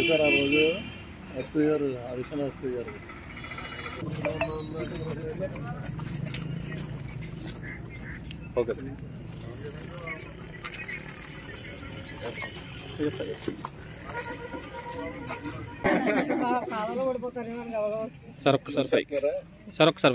Sir ఆ రోజు? SP గారు అడిషనల్ ఎస్పీ గారు. Okay sir. ఒక్కసారి పైకి. సార్ ఒక్కసారి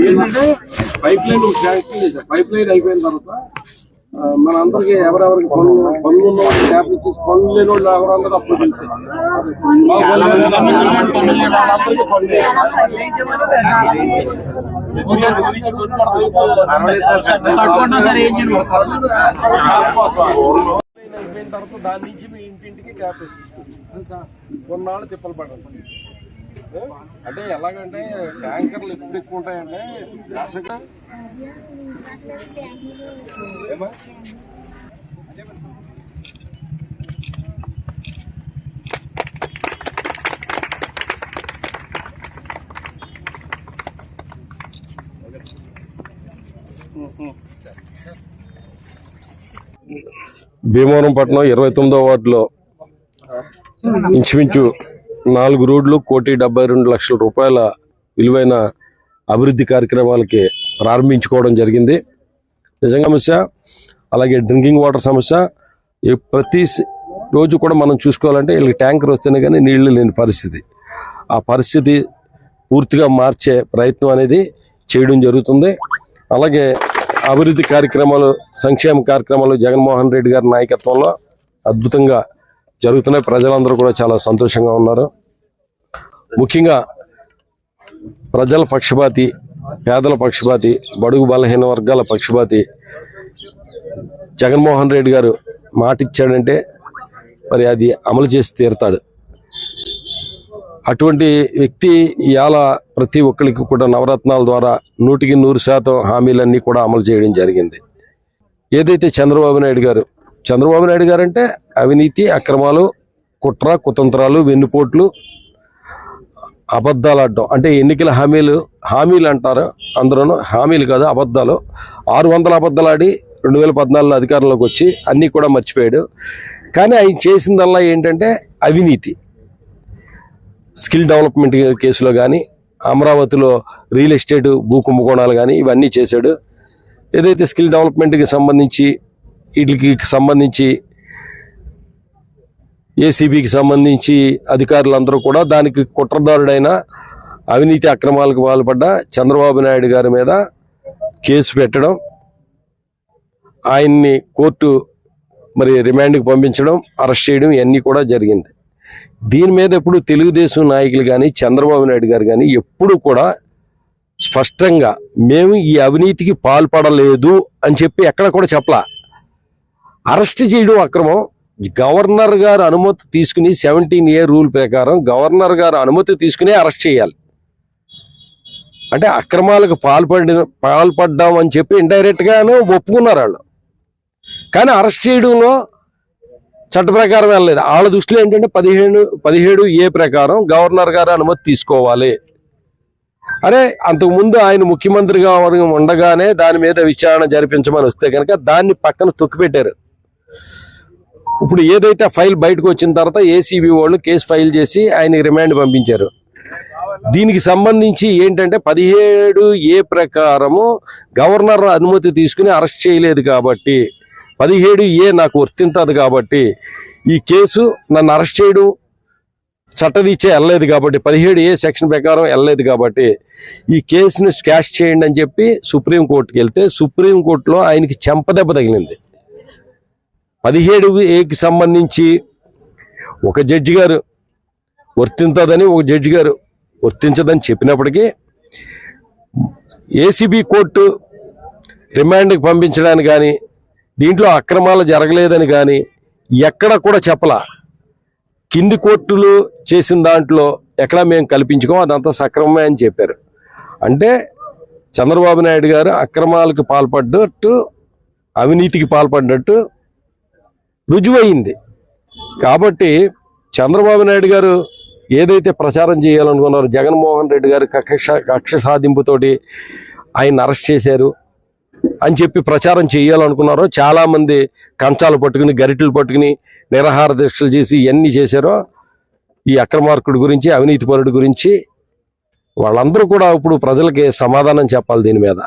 ఏంటంటే పైప్ లైన్ శాంక్షన్ చేశారు పైప్ లైన్ అయిపోయిన తర్వాత మన అందరికి ఎవరెవరికి పనులు పనులు ఉన్న వాళ్ళు ట్యాప్ ఇచ్చేసి పనులు లేని వాళ్ళు ఎవరందరూ అప్పుడు. అయిపోయిన తర్వాత దాని నుంచి మీ ఇంటింటికి ట్యాప్ ఇస్తుంది కొన్నాళ్ళు తిప్పలు పడండి ఏ? అంటే ఎలాగంటే ట్యాంకర్లు ఎప్పుడు ఎక్కువ ఉంటాయంటే యాసగా? ఏమా? భీమవరం పట్టణం ఇరవై తొమ్మిదో వార్డులో ఇంచుమించు నాలుగు రోడ్లు కోటి డెబ్బై రెండు లక్షల రూపాయల విలువైన అభివృద్ధి కార్యక్రమాలకి ప్రారంభించుకోవడం జరిగింది. నిజంగా సమస్య అలాగే డ్రింకింగ్ వాటర్ సమస్య ప్రతి రోజు కూడా మనం చూసుకోవాలంటే వీళ్ళకి ట్యాంకర్ వస్తేనే కానీ నీళ్ళు లేని పరిస్థితి. ఆ పరిస్థితి పూర్తిగా మార్చే ప్రయత్నం అనేది చేయడం జరుగుతుంది. అలాగే అభివృద్ధి కార్యక్రమాలు సంక్షేమ కార్యక్రమాలు జగన్మోహన్ రెడ్డి గారి నాయకత్వంలో అద్భుతంగా జరుగుతున్నాయి. ప్రజలందరూ కూడా చాలా సంతోషంగా ఉన్నారు. ముఖ్యంగా ప్రజల పక్షపాతి పేదల పక్షపాతి బడుగు బలహీన వర్గాల పక్షపాతి. జగన్మోహన్ రెడ్డి గారు మాట ఇచ్చాడంటే మరి అది అమలు చేసి తీరుతాడు. అటువంటి వ్యక్తి ఇవాళ ప్రతి ఒక్కరికి కూడా నవరత్నాల ద్వారా నూటికి నూరు శాతం హామీలన్నీ కూడా అమలు చేయడం జరిగింది. ఏదైతే చంద్రబాబు నాయుడు గారు చంద్రబాబు నాయుడు గారు అంటే అవినీతి అక్రమాలు కుట్ర కుతంత్రాలు వెన్నుపోట్లు అబద్ధాలు ఆడటం. అంటే ఎన్నికల హామీలు హామీలు అంటారు అందరూ హామీలు కాదు అబద్ధాలు. ఆరు వందల అబద్ధాలు ఆడి రెండు వేల పద్నాలుగులో అధికారంలోకి వచ్చి అన్నీ కూడా మర్చిపోయాడు. కానీ ఆయన చేసిందల్లా ఏంటంటే అవినీతి. స్కిల్ డెవలప్మెంట్ కేసులో కానీ అమరావతిలో రియల్ ఎస్టేట్ భూ కుంభకోణాలు కానీ ఇవన్నీ చేశాడు. ఏదైతే స్కిల్ డెవలప్మెంట్కి సంబంధించి వీటికి సంబంధించి ఏసీబీకి సంబంధించి అధికారులందరూ కూడా దానికి కుట్రదారుడైన అవినీతి అక్రమాలకు పాల్పడ్డ చంద్రబాబు నాయుడు గారి మీద కేసు పెట్టడం ఆయన్ని కోర్టు మరి రిమాండ్కి పంపించడం అరెస్ట్ చేయడం ఇవన్నీ కూడా జరిగింది. దీని మీద ఎప్పుడు తెలుగుదేశం నాయకులు కానీ చంద్రబాబు నాయుడు గారు కానీ ఎప్పుడు కూడా స్పష్టంగా మేము ఈ అవినీతికి పాల్పడలేదు అని చెప్పి ఎక్కడ కూడా చెప్పలా. అరెస్ట్ చేయడం అక్రమం గవర్నర్ గారు అనుమతి తీసుకుని సెవెంటీన్ ఏ రూల్ ప్రకారం గవర్నర్ గారు అనుమతి తీసుకుని అరెస్ట్ చేయాలి. అంటే అక్రమాలకు పాల్పడి పాల్పడ్డాం అని చెప్పి ఇండైరెక్ట్గానే ఒప్పుకున్నారు వాళ్ళు. కానీ అరెస్ట్ చేయడంలో చట్ట ప్రకారం వెళ్ళలేదు. వాళ్ళ దృష్టిలో ఏంటంటే పదిహేను పదిహేడు ఏ ప్రకారం గవర్నర్ గారు అనుమతి తీసుకోవాలి. అరే అంతకుముందు ఆయన ముఖ్యమంత్రిగా ఉండగానే దాని మీద విచారణ జరిపించమని వస్తే కనుక దాన్ని పక్కన తొక్కిపెట్టారు. ఇప్పుడు ఏదైతే ఫైల్ బయటకు వచ్చిన తర్వాత ఏసీబీ వాళ్ళు కేసు ఫైల్ చేసి ఆయన రిమాండ్ పంపించారు. దీనికి సంబంధించి ఏంటంటే పదిహేడు ఏ ప్రకారము గవర్నర్ అనుమతి తీసుకుని అరెస్ట్ చేయలేదు కాబట్టి పదిహేడు ఏ నాకు వర్తింతది కాబట్టి ఈ కేసు నన్ను అరెస్ట్ చేయడం. చట్టరీత్యా వెళ్ళలేదు కాబట్టి పదిహేడు ఏ సెక్షన్ ప్రకారం వెళ్ళలేదు కాబట్టి ఈ కేసును స్కాష్ చేయండి అని చెప్పి సుప్రీంకోర్టుకి వెళ్తే సుప్రీంకోర్టులో ఆయనకి చెంపదెబ్బ తగిలింది. పదిహేడు ఏకి సంబంధించి ఒక జడ్జి గారు వర్తించదని ఒక జడ్జి గారు వర్తించదని చెప్పినప్పటికీ ఏసీబీ కోర్టు రిమాండ్కి పంపించడానికి కానీ దీంట్లో అక్రమాలు జరగలేదని కానీ ఎక్కడ కూడా చెప్పలా. కింది కోర్టులు చేసిన దాంట్లో ఎక్కడ మేము కల్పించుకోం అదంతా సక్రమమే అని చెప్పారు. అంటే చంద్రబాబు నాయుడు గారు అక్రమాలకు పాల్పడ్డట్టు అవినీతికి పాల్పడ్డట్టు రుజువైంది కాబట్టి చంద్రబాబు నాయుడు గారు ఏదైతే ప్రచారం చేయాలనుకున్నారో జగన్మోహన్ రెడ్డి గారు కక్ష కక్ష సాధింపుతోటి ఆయన అరెస్ట్ చేశారు అని చెప్పి ప్రచారం చేయాలనుకున్నారో చాలామంది కంచాలు పట్టుకుని గరిటలు పట్టుకుని నిరాహార దీక్షలు చేసి ఇవన్నీ చేశారో ఈ అక్రమార్కుడి గురించి అవినీతి పరుడి గురించి వాళ్ళందరూ కూడా ఇప్పుడు ప్రజలకి సమాధానం చెప్పాలి దీని మీద.